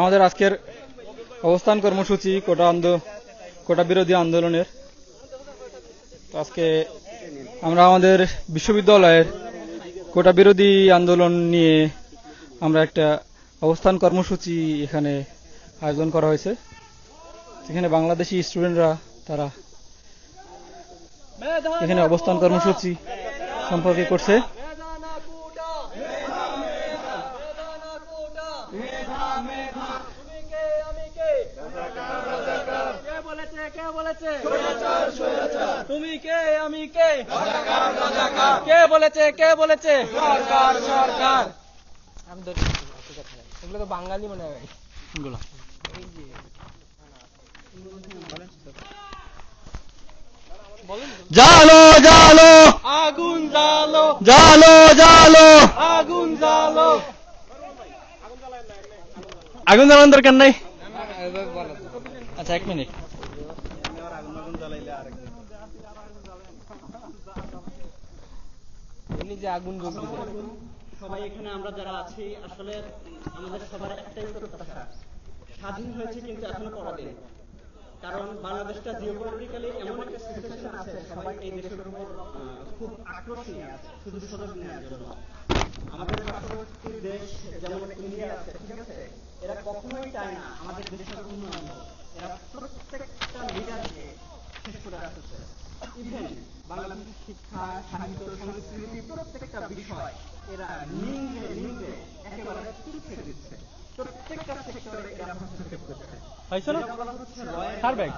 আমাদের আজকের অবস্থান কর্মসূচি, কোটা আন্দোলন কোটা বিরোধী আন্দোলনের। আজকে আমরা আমাদের বিশ্ববিদ্যালয়ের কোটা বিরোধী আন্দোলন নিয়ে আমরা একটা অবস্থান কর্মসূচি এখানে আয়োজন করা হয়েছে। এখানে বাংলাদেশি স্টুডেন্টরা তারা এখানে অবস্থান কর্মসূচি সম্পর্কে করছে। বলেছে তুমি কে? আমি কে? কে বলেছে? কে বলেছে? সরকার সরকার। আমি ধরি এগুলো তো বাঙালি মনে হয়। এগুলো। জালো জালো। আগুন জ্বালো। জালো জালো। আগুন জ্বালো। আগুন জ্বালানোর দরকার নাই? আচ্ছা এক মিনিট। যে আগুন জ্বলতেছে সবাই এখানে আমরা যারা আছি, আসলে আমাদের সবার একটাই প্রত্যাশা। স্বাধীন হয়েছে কিন্তু এখনও পরাধীন। কারণ বাংলাদেশটা জিওপলিটিক্যালি এমন একটা সিচুয়েশন আছে, সবাই এই দেশের উপর খুব আক্রোশ আছে, শুধু সুযোগ নেওয়ার জন্য। আমাদের পার্শ্ববর্তী দেশ যেমন ইন্ডিয়া আছে, ঠিক আছে? এরা কখনোই চায় না আমাদের দেশের উন্নয়ন। এরা প্রত্যেকটা লিডারকে শেষ করে আসতেছে ইভেন বাংলাদেশের শিক্ষা সাহিত্য সংস্কৃতি প্রত্যেকটা বিষয় এরা নিন্দে নিন্দে একেবারে তুলছে দিচ্ছে। প্রত্যেকটা সেক্টরে এরা হস্তক্ষেপ করছে। কার ব্যাগ?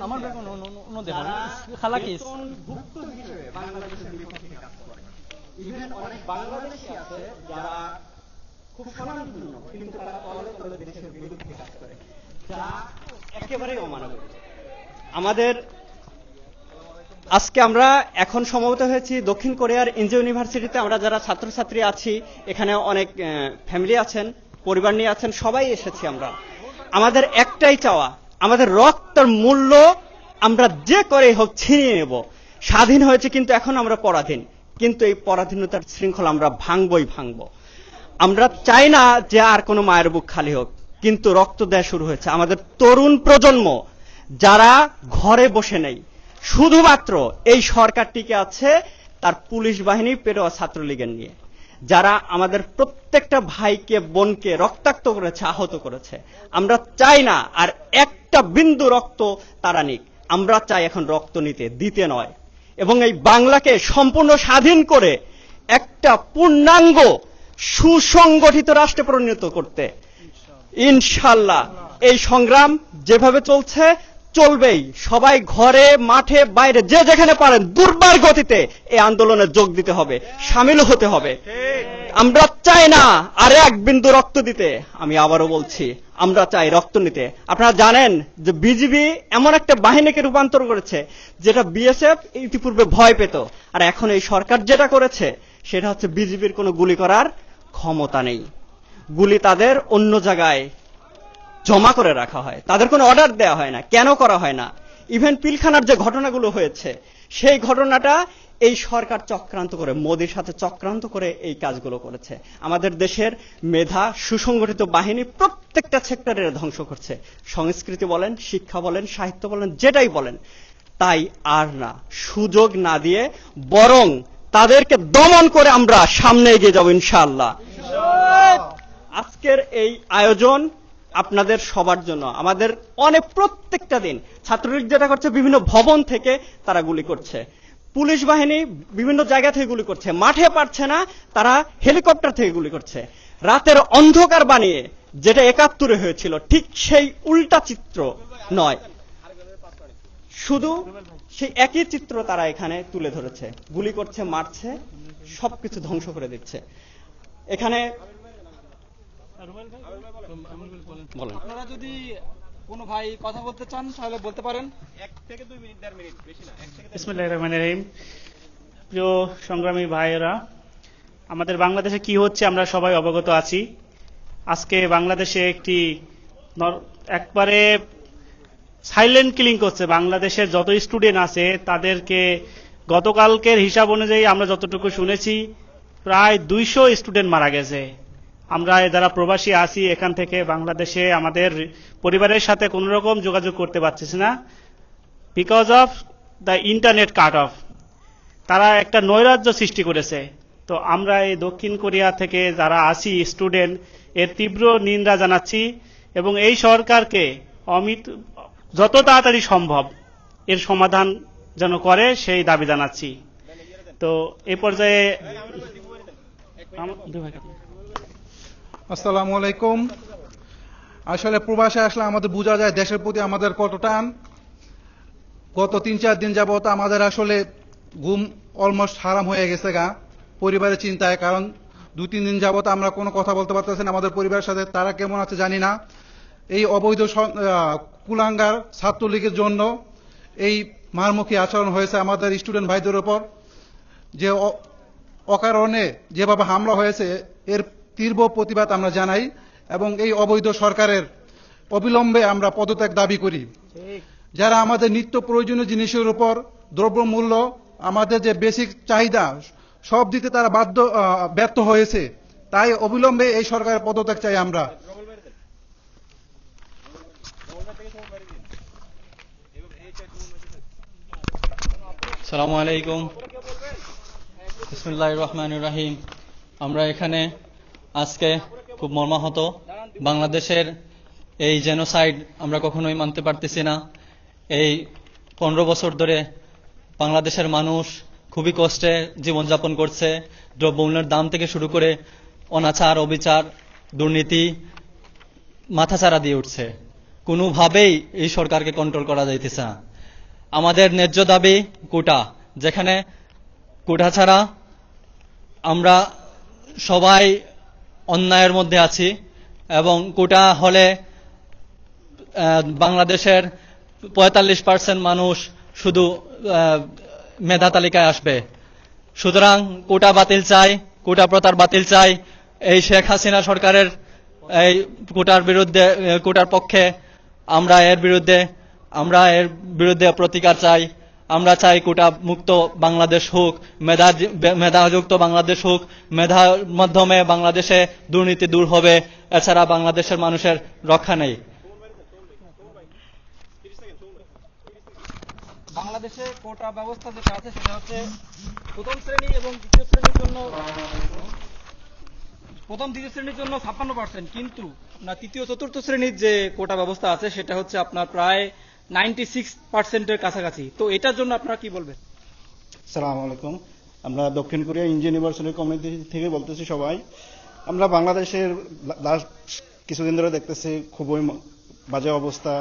আমার ব্যাগ অন্য- দেখো বেতনভুক্ত হিসেবে বাংলাদেশের বিপক্ষে কাজ করে। ইভেন অনেক বাংলাদেশি আছে যারা খুব স্বনামধন্য কিন্তু তারা তলে তলে দেশের বিরুদ্ধে কাজ করে। যা একেবারেই অমানবিক। আমাদের আজকে আমরা এখন সমবেত হয়েছি দক্ষিণ কোরিয়ার ইনজে ইউনিভার্সিটিতে। আমরা যারা ছাত্রছাত্রী আছি, এখানে অনেক ফ্যামিলি আছেন, পরিবার নিয়ে আছেন, সবাই এসেছি আমরা। আমাদের একটাই চাওয়া, আমাদের রক্তের মূল্য আমরা যে করে হোক ছিনিয়ে নেব। স্বাধীন হয়েছে কিন্তু এখন আমরা পরাধীন। কিন্তু এই পরাধীনতার শৃঙ্খলা আমরা ভাঙবই ভাঙবো। আমরা চাই না যে আর কোনো মায়ের বুক খালি হোক, কিন্তু রক্ত দেয়া শুরু হয়েছে। আমাদের তরুণ প্রজন্ম, যারা ঘরে বসে নেই শুধুমাত্র এই সরকার টিকে আছে তার পুলিশ বাহিনী, পেরোয়া ছাত্রলীগের নিয়ে। যারা আমাদের প্রত্যেকটা ভাইকে, বোনকে রক্তাক্ত করেছে, আহত করেছে। আমরা চাই না আর একটা বিন্দু রক্ত তারা নিক। আমরা চাই এখন রক্ত নিতে, দিতে নয়। এবং এই বাংলাকে সম্পূর্ণ স্বাধীন করে একটা পূর্ণাঙ্গ, সুসংগঠিত রাষ্ট্রে পরিণত করতে। ইনশাল্লাহ এই সংগ্রাম যেভাবে চলছে চলবেই। সবাই ঘরে, মাঠে, বাইরে, যে যেখানে পারেন, দুর্বার গতিতে এই আন্দোলনে যোগ দিতে হবে, সামিল হতে হবে। আমরা চাই না আর এক বিন্দু রক্ত দিতে, আমি আবারও বলছি, আমরা চাই রক্ত নিতে। আপনারা জানেন যে বিজিবি এমন একটা বাহিনীকে রূপান্তর করেছে, যেটা বিএসএফ ইতিপূর্বে ভয় পেত। আর এখন এই সরকার যেটা করেছে, সেটা হচ্ছে বিজিবির কোনো গুলি করার ক্ষমতা নেই। গুলি তাদের অন্য জায়গায় জমা করে রাখা হয়। তাদের কোনো অর্ডার দেওয়া হয় না। কেন করা হয় না? ইভেন পিলখানার যে ঘটনাগুলো হয়েছে, সেই ঘটনাটা এই সরকার চক্রান্ত করে, মোদির সাথে চক্রান্ত করে এই কাজগুলো করেছে। আমাদের দেশের মেধা, সুসংগঠিত বাহিনী প্রত্যেকটা সেক্টরে ধ্বংস করছে। সংস্কৃতি বলেন, শিক্ষা বলেন, সাহিত্য বলেন, যেটাই বলেন, তাই আর না। সুযোগ না দিয়ে বরং তাদেরকে দমন করে আমরা সামনে এগিয়ে যাব, ইনশাআল্লাহ। আজকের এই আয়োজন আপনাদের সবার জন্য। আমাদের অনেক প্রত্যেকটা দিন ছাত্রলীগ যেটা করছে, বিভিন্ন ভবন থেকে তারা গুলি করছে। পুলিশ বাহিনী বিভিন্ন জায়গা থেকে গুলি করছে। মাঠে পারছে না, তারা হেলিকপ্টার থেকে গুলি করছে। রাতের অন্ধকার বানিয়ে যেটা একাত্তরে হয়েছিল, ঠিক সেই উল্টা চিত্র নয়। শুধু সেই একই চিত্র তারা এখানে তুলে ধরেছে। গুলি করছে, মারছে, সবকিছু ধ্বংস করে দিচ্ছে। এখানে আপনারা যদি কোনো ভাই কথা বলতে চান তাহলে বলতে পারেন। এক ইসমিল্লাহ রহমান রহিম। প্রিয় সংগ্রামী ভাইয়েরা আমাদের বাংলাদেশে কি হচ্ছে আমরা সবাই অবগত আছি। আজকে বাংলাদেশে একটি নর- একবারে সাইলেন্ট কিলিং করছে। বাংলাদেশের যত স্টুডেন্ট আছে তাদেরকে গতকালকের হিসাব অনুযায়ী আমরা যতটুকু শুনেছি প্রায় দুইশো স্টুডেন্ট মারা গেছে। আমরা যারা প্রবাসী আছি এখান থেকে বাংলাদেশে আমাদের পরিবারের সাথে কোনো রকম যোগাযোগ করতে পারতেছি না। Because of the internet cut off তারা একটা নৈরাজ্য সৃষ্টি করেছে। তো আমরা এই দক্ষিণ কোরিয়া থেকে যারা আসি স্টুডেন্ট এর তীব্র নিন্দা জানাচ্ছি এবং এই সরকারকে অমিত যত তাড়াতাড়ি সম্ভব এর সমাধান যেন করে সেই দাবি জানাচ্ছি। তো এ পর্যায়ে আমার- দুই ভাই কাটুন। আসসালামু আলাইকুম। আসলে প্রবাসে আসলে আমাদের বোঝা যায় দেশের প্রতি আমাদের কত টান। গত তিন চার দিন যাবত আমাদের আসলে ঘুম অলমোস্ট হারাম হয়ে গেছে গা, পরিবারের চিন্তায়। কারণ দু তিন দিন যাবত আমরা কোনো কথা বলতে পারতেছি না আমাদের পরিবারের সাথে। তারা কেমন আছে জানি না। এই অবৈধ কুলাঙ্গার ছাত্রলীগের জন্য এই মারমুখী আচরণ হয়েছে আমাদের স্টুডেন্ট ভাইদের ওপর যে অকারণে যেভাবে হামলা হয়েছে, এর তীব্র প্রতিবাদ আমরা জানাই এবং এই অবৈধ সরকারের অবিলম্বে আমরা পদত্যাগ দাবি করি। যারা আমাদের নিত্য প্রয়োজনীয় জিনিসের উপর দ্রব্যমূল্য আমাদের যে বেসিক চাহিদা সব দিতে তারা বাধ্য ব্যর্থ হয়েছে তাই অবিলম্বে এই সরকারের পদত্যাগ চাই আমরা। সালামু আলাইকুম। বিসমুল্লাহ রহমান রাহিম। আমরা এখানে আজকে খুব মর্মাহত। বাংলাদেশের এই জেনোসাইড আমরা কখনোই মানতে পারতেছি না। এই পনেরো বছর ধরে বাংলাদেশের মানুষ খুবই কষ্টে জীবনযাপন করছে। দ্রব্যমূল্যের দাম থেকে শুরু করে অনাচার, অবিচার, দুর্নীতি মাথাচাড়া দিয়ে উঠছে। কোনোভাবেই এই সরকারকে কন্ট্রোল করা যাইতেছে না। আমাদের ন্যায্য দাবি কোটা। যেখানে কোটা ছাড়া আমরা সবাই অন্যায়ের মধ্যে আছি এবং কোটা হলে বাংলাদেশের পঁয়তাল্লিশ পার্সেন্ট মানুষ শুধু মেধা তালিকায় আসবে। সুতরাং কোটা বাতিল চাই কোটা প্রতার বাতিল চাই। এই শেখ হাসিনা সরকারের এই কোটার বিরুদ্ধে কোটার পক্ষে আমরা এর বিরুদ্ধে, আমরা এর বিরুদ্ধে প্রতিকার চাই। আমরা চাই কোটা মুক্ত বাংলাদেশ হোক, মেধা মেধাযুক্ত বাংলাদেশ হোক, মেধার মাধ্যমে বাংলাদেশে দুর্নীতি দূর হবে, এছাড়া বাংলাদেশের মানুষের রক্ষা নেই। বাংলাদেশে কোটা ব্যবস্থা যেটা আছে সেটা হচ্ছে প্রথম শ্রেণি এবং দ্বিতীয় শ্রেণির জন্য প্রথম, দ্বিতীয় শ্রেণির জন্য ছাপ্পান্ন পার্সেন্ট কিন্তু না, তৃতীয়, চতুর্থ শ্রেণির যে কোটা ব্যবস্থা আছে সেটা হচ্ছে আপনার প্রায় নাইনটি সিক্স পার্সেন্টের কাছাকাছি। তো এটার জন্য আপনারা কি বলবেন? সালাম আলাইকুম। আমরা দক্ষিণ কোরিয়া ইন্ডিয়ান ইউনিভার্সিটি কমিউনিটি থেকে বলতেছি সবাই। আমরা বাংলাদেশের লাস্ট কিছুদিন ধরে দেখতেছি খুবই বাজে অবস্থা।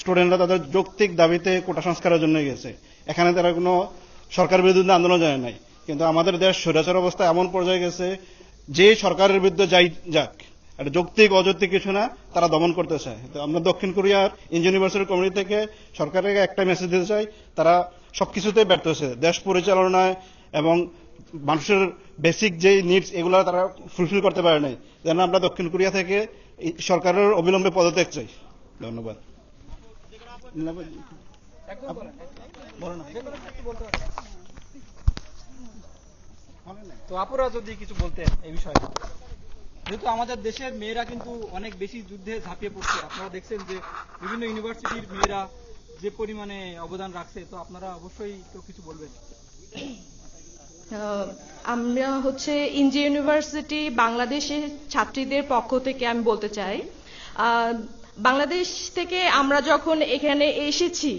স্টুডেন্টরা তাদের যৌক্তিক দাবিতে কোটা সংস্কারের জন্য গেছে। এখানে তারা কোনো সরকার বিরুদ্ধে আন্দোলন যায় নাই। কিন্তু আমাদের দেশ স্বৈরাচার অবস্থা এমন পর্যায়ে গেছে, যে সরকারের বিরুদ্ধে যাই, যাক এটা যৌক্তিক, অযৌক্তিক কিছু না, তারা দমন করতে চায়। তো আমরা দক্ষিণ কোরিয়ার ইউনিভার্সিটি কমিউনিটি থেকে সরকারকে একটা মেসেজ দিতে চাই, তারা সব সবকিছুতে ব্যর্থ হয়েছে। দেশ পরিচালনায় এবং মানুষের বেসিক যে নিডস এগুলো তারা ফুলফিল করতে পারে নাই। যেন আমরা দক্ষিণ কোরিয়া থেকে সরকারের অবিলম্বে পদত্যাগ চাই। ধন্যবাদ। তো আপুরা যদি কিছু বলতেন এই বিষয়ে। যেহেতু আমাদের দেশের মেয়েরা কিন্তু অনেক বেশি যুদ্ধে ঝাঁপিয়ে পড়ছে। আপনারা দেখছেন যে বিভিন্ন ইউনিভার্সিটির মেয়েরা যে পরিমাণে অবদান রাখছে, তো আপনারা অবশ্যই তো কিছু বলবেন। আমরা হচ্ছে ইন্ডিয়া ইউনিভার্সিটি বাংলাদেশের ছাত্রীদের পক্ষ থেকে আমি বলতে চাই বাংলাদেশ থেকে আমরা যখন এখানে এসেছি,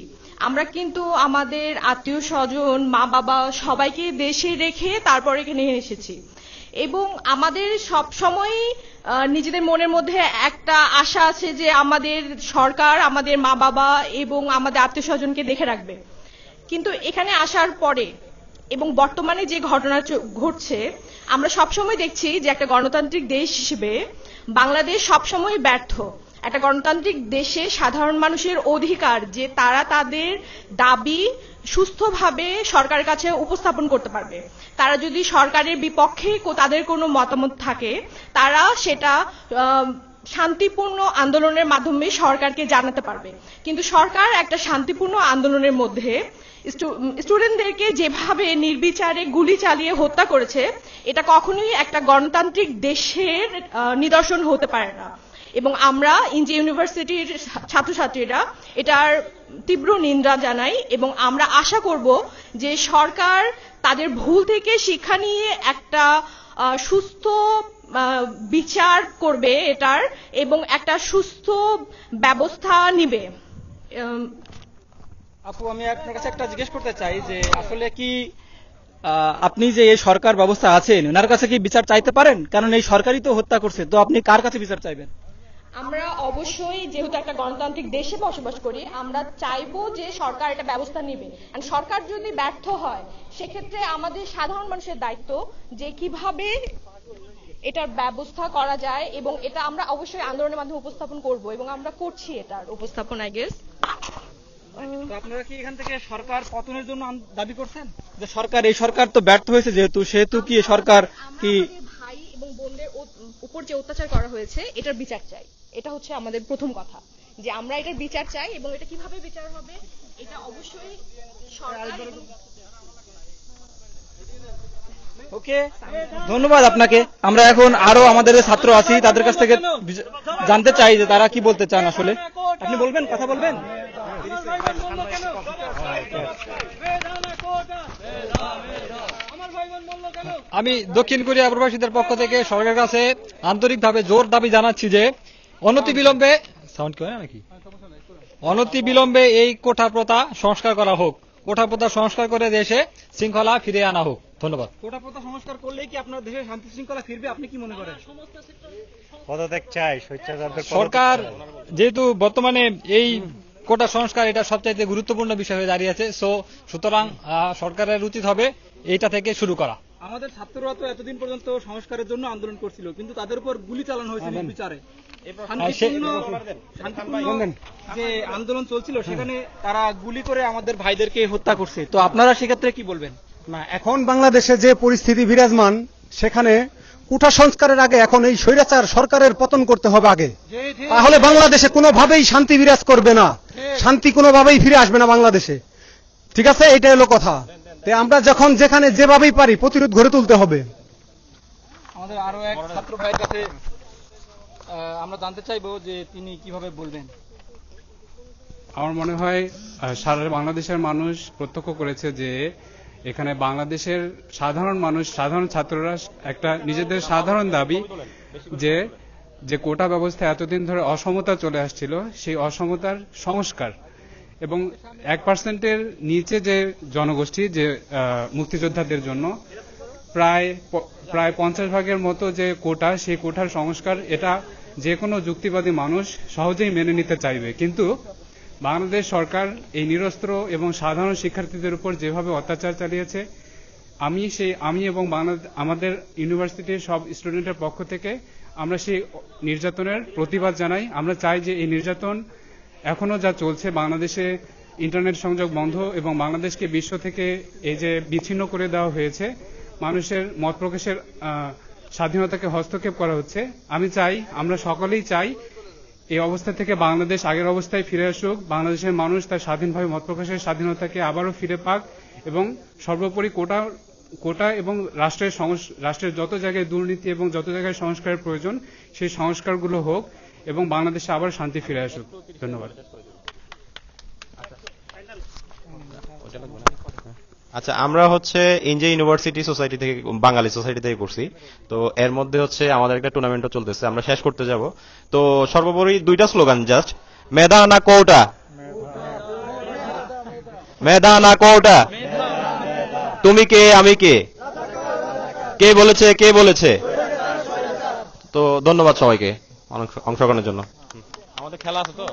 আমরা কিন্তু আমাদের আত্মীয় স্বজন মা বাবা সবাইকে দেশে রেখে তারপর এখানে এসেছি। এবং আমাদের সব সময় নিজেদের মনের মধ্যে একটা আশা আছে যে আমাদের সরকার, আমাদের মা বাবা এবং আমাদের আত্মীয় স্বজনকে দেখে রাখবে। কিন্তু এখানে আসার পরে এবং বর্তমানে যে ঘটনা ঘটছে, আমরা সবসময় দেখছি যে একটা গণতান্ত্রিক দেশ হিসেবে বাংলাদেশ সবসময় ব্যর্থ। একটা গণতান্ত্রিক দেশে সাধারণ মানুষের অধিকার যে তারা তাদের দাবি সুস্থভাবে সরকারের কাছে উপস্থাপন করতে পারবে। তারা যদি সরকারের বিপক্ষে তাদের কোনো মতামত থাকে, তারা সেটা শান্তিপূর্ণ আন্দোলনের মাধ্যমে সরকারকে জানাতে পারবে। কিন্তু সরকার একটা শান্তিপূর্ণ আন্দোলনের মধ্যে স্টুডেন্টদেরকে যেভাবে নির্বিচারে গুলি চালিয়ে হত্যা করেছে, এটা কখনোই একটা গণতান্ত্রিক দেশের নিদর্শন হতে পারে না। এবং আমরা ইঞ্জি ইউনিভার্সিটির ছাত্রছাত্রীরা, এটার তীব্র নিন্দা জানাই এবং আমরা আশা করব যে সরকার তাদের ভুল থেকে শিক্ষা নিয়ে একটা সুস্থ বিচার করবে এটার এবং একটা সুস্থ ব্যবস্থা নিবে। আপু, আমি আপনার কাছে একটা জিজ্ঞেস করতে চাই যে আসলে কি আপনি যে এই সরকার ব্যবস্থা আছেন, ওনার কাছে কি বিচার চাইতে পারেন? কারণ এই সরকারই তো হত্যা করছে, তো আপনি কার কাছে বিচার চাইবেন? আমরা অবশ্যই যেহেতু একটা গণতান্ত্রিক দেশে বসবাস করি আমরা চাইব যে সরকার এটা ব্যবস্থা নেবে। And সরকার যদি ব্যর্থ হয় সেক্ষেত্রে আমাদের সাধারণ মানুষের দায়িত্ব যে কীভাবে এটার ব্যবস্থা করা যায় এবং এটা আমরা অবশ্যই আন্দোলনের মাধ্যমে উপস্থাপন করব এবং আমরা করছি এটার উপস্থাপন আই গেস আপনারা কি এখান থেকে সরকার পতনের জন্য দাবি করছেন? যে সরকার এই সরকার তো ব্যর্থ হয়েছে যেহেতু সেহেতু কি সরকার কি ভাই এবং বোনদের ও- উপর যে অত্যাচার করা হয়েছে এটার বিচার চাই। এটা হচ্ছে আমাদের প্রথম কথা, যে আমরা এটার বিচার চাই এবং এটা কীভাবে বিচার হবে, এটা অবশ্যই সরকার ওকে, ধন্যবাদ আপনাকে। আমরা এখন আরও আমাদের ছাত্র আছি, তাদের কাছ থেকে জানতে চাই যে তারা কি বলতে চান আসলে। আপনি বলবেন, কথা বলবেন? আমি দক্ষিণ কোরিয়া প্রবাসীদের পক্ষ থেকে সরকারের কাছে আন্তরিকভাবে জোর দাবি জানাচ্ছি যে অনতি বিলম্বে সাউন্ড কি হয় নাকি? অনতি বিলম্বে এই কোঠা প্রথা সংস্কার করা হোক। কোঠা প্রথা সংস্কার করে দেশে শৃঙ্খলা ফিরিয়ে আনা হোক। ধন্যবাদ। কোটা প্রথা সংস্কার করলেই কি আপনার দেশে শান্তি শৃঙ্খলা ফিরবে? আপনি কি মনে করেন? পদত্যাগ চাই সরকার যেহেতু বর্তমানে এই কোটা সংস্কার এটা সবচাইতে গুরুত্বপূর্ণ বিষয় হয়ে দাঁড়িয়েছে সো সুতরাং আহ, সরকারের উচিত হবে এইটা থেকে শুরু করা। আমাদের ছাত্ররা তো এতদিন পর্যন্ত সংস্কারের জন্য আন্দোলন করছিল কিন্তু তাদের উপর গুলি চালানো হয়েছে বিচারে। যে আন্দোলন চলছিল সেখানে তারা গুলি করে আমাদের ভাইদেরকে হত্যা করছে। তো আপনারা সেক্ষেত্রে কি বলবেন? না এখন বাংলাদেশে যে পরিস্থিতি বিরাজমান সেখানে কুঠা সংস্কারের আগে এখন এই স্বৈরাচার সরকারের পতন করতে হবে আগে। তাহলে বাংলাদেশে কোনোভাবেই শান্তি বিরাজ করবে না। শান্তি কোনোভাবেই ফিরে আসবে না বাংলাদেশে। ঠিক আছে? এইটাই হলো কথা। আমরা যখন যেখানে যেভাবেই পারি প্রতিরোধ গড়ে তুলতে হবে। আমাদের আরও এক ছাত্র ভাইয়ের কাছে আমরা জানতে চাইব যে তিনি কীভাবে বলবেন? আমার মনে হয় সারা বাংলাদেশের মানুষ প্রত্যক্ষ করেছে যে এখানে বাংলাদেশের সাধারণ মানুষ, সাধারণ ছাত্ররা একটা নিজেদের সাধারণ দাবি যে যে কোটা ব্যবস্থা এতদিন ধরে অসমতা চলে আসছিল, সেই অসমতার সংস্কার। এবং এক পার্সেন্টের নিচে যে জনগোষ্ঠী, যে মুক্তিযোদ্ধাদের জন্য প্রায় প্রায় পঞ্চাশ ভাগের মতো যে কোটা, সেই কোটার সংস্কার, এটা যে কোনো যুক্তিবাদী মানুষ সহজেই মেনে নিতে চাইবে। কিন্তু বাংলাদেশ সরকার এই নিরস্ত্র এবং সাধারণ শিক্ষার্থীদের উপর যেভাবে অত্যাচার চালিয়েছে, আমি সেই, আমি এবং আমাদের ইউনিভার্সিটির সব স্টুডেন্টের পক্ষ থেকে আমরা সেই নির্যাতনের প্রতিবাদ জানাই। আমরা চাই যে এই নির্যাতন এখনও যা চলছে বাংলাদেশে ইন্টারনেট সংযোগ বন্ধ এবং বাংলাদেশকে বিশ্ব থেকে এই যে বিচ্ছিন্ন করে দেওয়া হয়েছে, মানুষের মত প্রকাশের স্বাধীনতাকে হস্তক্ষেপ করা হচ্ছে। আমি চাই, আমরা সকলেই চাই, এই অবস্থা থেকে বাংলাদেশ আগের অবস্থায় ফিরে আসুক। বাংলাদেশের মানুষ তার স্বাধীনভাবে মত প্রকাশের স্বাধীনতাকে আবারও ফিরে পাক এবং সর্বোপরি কোটা কোটা এবং রাষ্ট্রের রাষ্ট্রের যত জায়গায় দুর্নীতি এবং যত জায়গায় সংস্কারের প্রয়োজন, সেই সংস্কারগুলো হোক এবং বাংলাদেশে আবার শান্তি ফিরে আসুক। ধন্যবাদ। আচ্ছা আমরা হচ্ছে ইন্ডিয়া ইউনিভার্সিটি সোসাইটি থেকে, বাঙালি সোসাইটি থেকে করছি। তো এর মধ্যে হচ্ছে আমাদের একটা টুর্নামেন্টও চলতেছে, আমরা শেষ করতে যাব। তো সর্বোপরি দুইটা স্লোগান জাস্ট মেধা না কোটা? মেধা না কোটা? তুমি কে, আমি কে? কে বলেছে কে বলেছে? তো ধন্যবাদ সবাইকে অংশগ্রহণের জন্য। আমাদের খেলা আছে তো?